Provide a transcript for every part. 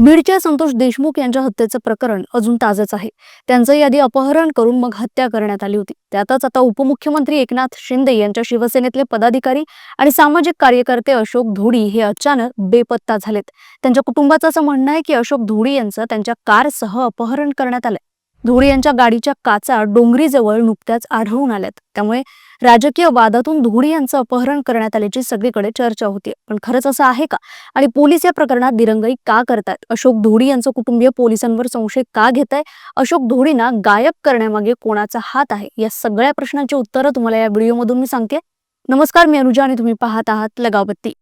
बीडच्या संतोष देशमुख यांच्या हत्येचं प्रकरण अजून ताजंच आहे. त्यांचं यादी अपहरण करून मग हत्या करण्यात आली होती. त्यातच आता उपमुख्यमंत्री एकनाथ शिंदे यांच्या शिवसेनेतले पदाधिकारी आणि सामाजिक कार्यकर्ते अशोक धोडी हे अचानक बेपत्ता झालेत. त्यांच्या कुटुंबाचं असं म्हणणं आहे की अशोक धोडी यांचं त्यांच्या कारसह अपहरण करण्यात आलंय. धुळे यांच्या गाडीच्या काचा डोंगरीजवळ नुकत्याच आढळून आल्यात. त्यामुळे राजकीय वादातून धुळे यांचं अपहरण करण्यात आल्याची सगळीकडे चर्चा होती पण खरंच असं आहे का? आणि पोलीस या प्रकरणात दिरंगाई का करतात अशोक धोडी यांचं कुटुंबीय पोलिसांवर संशय का घेत आहे अशोक धोडींना गायब करण्यामागे कोणाचा हात आहे? या सगळ्या प्रश्नांची उत्तरं तुम्हाला या व्हिडिओमधून मी सांगते. नमस्कार मी अनुजा आणि तुम्ही पाहत आहात लगावत्ती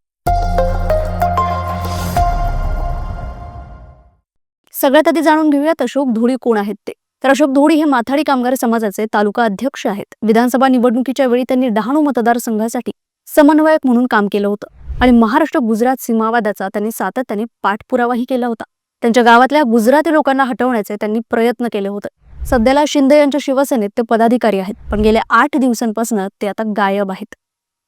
सगळ्यात आधी जाणून घेऊयात अशोक धुळी कोण आहेत ते? तर अशोक धोडी हे माथाडी कामगार समाजाचे तालुका अध्यक्ष आहेत. विधानसभा निवडणुकीच्या वेळी त्यांनी डहाणू मतदारसंघासाठी समन्वयक म्हणून काम केलं होतं आणि महाराष्ट्र गुजरात सीमावादाचा त्यांनी सातत्याने पाठपुरावाही केला होता. त्यांच्या गावातल्या गुजराती लोकांना हटवण्याचे त्यांनी प्रयत्न केले होते. सध्याला शिंदे यांच्या शिवसेनेत ते पदाधिकारी आहेत पण गेल्या आठ दिवसांपासून ते आता गायब आहेत.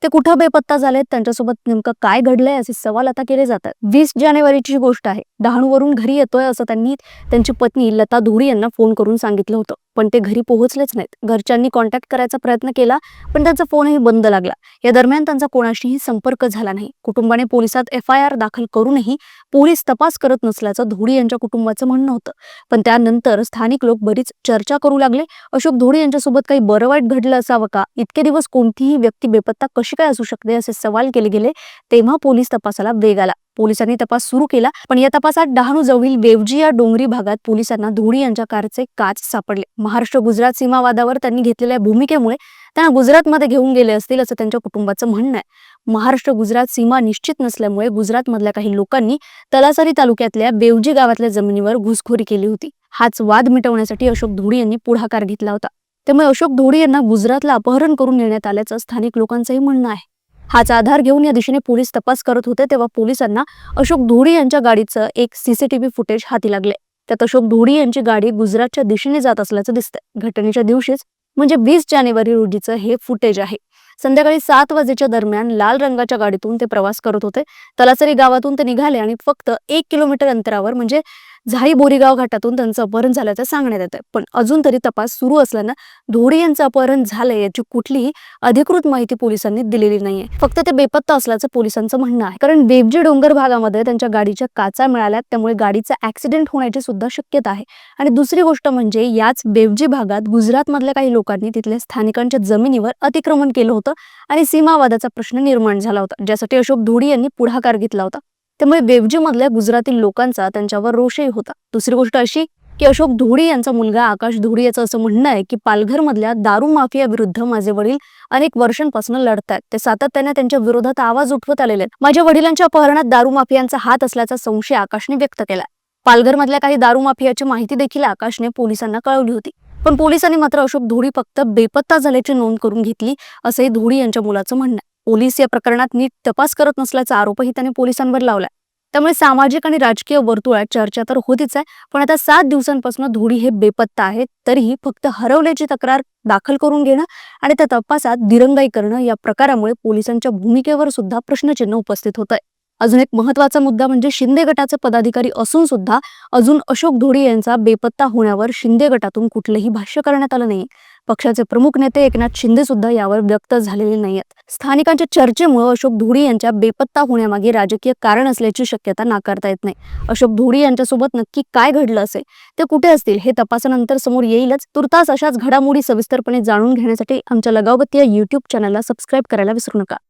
ते कुठं बेपत्ता झालेत त्यांच्यासोबत नेमकं काय घडलंय असे सवाल आता केले जातात. वीस जानेवारीची गोष्ट आहे. डहाणूवरून घरी येतोय असं त्यांनी त्यांची पत्नी लता धुरी यांना फोन करून सांगितलं होतं. पण ते घरी पोहोचलेच नाहीत. घरच्यांनी कॉन्टॅक्ट करायचा प्रयत्न केला पण त्यांचा फोनही बंद लागला. या दरम्यान त्यांचा कोणाशीही संपर्क झाला नाही. कुटुंबाने पोलिसात एफ आय आर दाखल करूनही पोलीस तपास करत नसल्याचं धोडी यांच्या कुटुंबाचं म्हणणं होतं. पण त्यानंतर स्थानिक लोक बरीच चर्चा करू लागले. अशोक धोडी यांच्यासोबत काही बरं वाईट घडलं असावं का? इतके दिवस कोणतीही व्यक्ती बेपत्ता कशी काय असू शकते असे सवाल केले गेले तेव्हा पोलीस तपासाला वेग आला. पोलिसांनी तपास सुरू केला पण या तपासात डहाणू जवळील वेवजी या डोंगरी भागात पोलिसांना धोडी यांच्या कारचे काच सापडले. महाराष्ट्र गुजरात सीमावादावर त्यांनी घेतलेल्या भूमिकेमुळे त्यांना गुजरातमध्ये घेऊन गेले असतील असं त्यांच्या कुटुंबाचं म्हणणं आहे. महाराष्ट्र गुजरात सीमा निश्चित नसल्यामुळे गुजरातमधल्या काही लोकांनी तलासरी तालुक्यातल्या बेवजी गावातल्या जमिनीवर घुसखोरी केली होती. हाच वाद मिटवण्यासाठी अशोक धोडी यांनी पुढाकार घेतला होता. त्यामुळे अशोक धोडी यांना गुजरातला अपहरण करून नेण्यात आल्याचं स्थानिक लोकांचंही म्हणणं आहे. हाच आधार घेऊन या दिशेने पोलीस तपास करत होते तेव्हा पोलिसांना अशोक धोडी यांच्या गाडीचं एक सीसीटीव्ही फुटेज हाती लागले. त्यात अशोक धोडी यांची गाडी गुजरातच्या दिशेने जात असल्याचं दिसतंय. घटनेच्या दिवशीच म्हणजे वीस जानेवारी रोजीचं हे फुटेज आहे. संध्याकाळी सात वाजेच्या दरम्यान लाल रंगाच्या गाडीतून ते प्रवास करत होते. तलासरी गावातून ते निघाले आणि फक्त एक किलोमीटर अंतरावर म्हणजे झाई बोरीगाव घाटातून त्यांचं अपहरण झाल्याचं सांगण्यात येतं पण अजून तरी तपास सुरू असल्यानं धोडी यांचं अपहरण झालंय याची कुठलीही अधिकृत माहिती पोलिसांनी दिलेली नाहीये. फक्त ते बेपत्ता असल्याचं पोलिसांचं म्हणणं आहे. कारण बेबजी डोंगर भागामध्ये त्यांच्या गाडीच्या काचा मिळाल्यात त्यामुळे गाडीचा ऍक्सिडेंट होण्याची सुद्धा शक्यता आहे. आणि दुसरी गोष्ट म्हणजे याच बेवजी भागात गुजरातमधल्या काही लोकांनी तिथल्या स्थानिकांच्या जमिनीवर अतिक्रमण केलं होतं आणि सीमावादाचा प्रश्न निर्माण झाला होता ज्यासाठी अशोक धोडी यांनी पुढाकार घेतला होता. त्यामुळे बेवजी मधल्या गुजरातील लोकांचा त्यांच्यावर रोषही होता. दुसरी गोष्ट अशी की अशोक धुडी यांचा मुलगा आकाश धुडी याचं असं म्हणणं आहे की पालघर मधल्या दारू माफिया विरुद्ध माझे वडील अनेक वर्षांपासून लढतायत. ते सातत्याने त्यांच्या विरोधात आवाज उठवत आलेले आहेत. माझ्या वडिलांच्या अपहरणात दारू माफियांचा हात असल्याचा संशय आकाशने व्यक्त केला पालघर मधल्या काही दारू माफियाची माहिती देखील आकाशने पोलिसांना कळवली होती. पण पोलिसांनी मात्र अशोक धुडी फक्त बेपत्ता झाल्याची नोंद करून घेतली असंही धुडी यांच्या मुलाचं म्हणणं आहे. पोलीस या प्रकरणात नीट तपास करत नसल्याचा आरोपही त्याने पोलिसांवर लावलाय. त्यामुळे सामाजिक आणि राजकीय वर्तुळात चर्चा तर होतीच आहे पण आता सात दिवसांपासून धोडी हे बेपत्ता आहेत तरीही फक्त हरवल्याची तक्रार दाखल करून घेणं आणि त्या तपासात दिरंगाई करणं या प्रकारामुळे पोलिसांच्या भूमिकेवर सुद्धा प्रश्नचिन्ह उपस्थित होत आहे अजून एक महत्त्वाचा मुद्दा म्हणजे शिंदे गटाचे पदाधिकारी असून सुद्धा अजून अशोक धोडी यांचा बेपत्ता होण्यावर शिंदे गटातून कुठलंही भाष्य करण्यात आलं नाही. पक्षाचे प्रमुख नेते एकनाथ शिंदे सुद्धा यावर व्यक्त झालेले नाहीत स्थानिकांच्या चर्चेमुळे अशोक धोडी यांच्या बेपत्ता होण्यामागे राजकीय कारण असल्याची शक्यता नाकारता येत नाही. अशोक धोडी यांच्यासोबत नक्की काय घडलं असेल ते कुठे असतील हे तपासानंतर समोर येईलच. तुर्तास अशाच घडामोडी सविस्तरपणे जाणून घेण्यासाठी आमच्या लगावती या युट्यूब चॅनलला सबस्क्राईब करायला विसरू नका.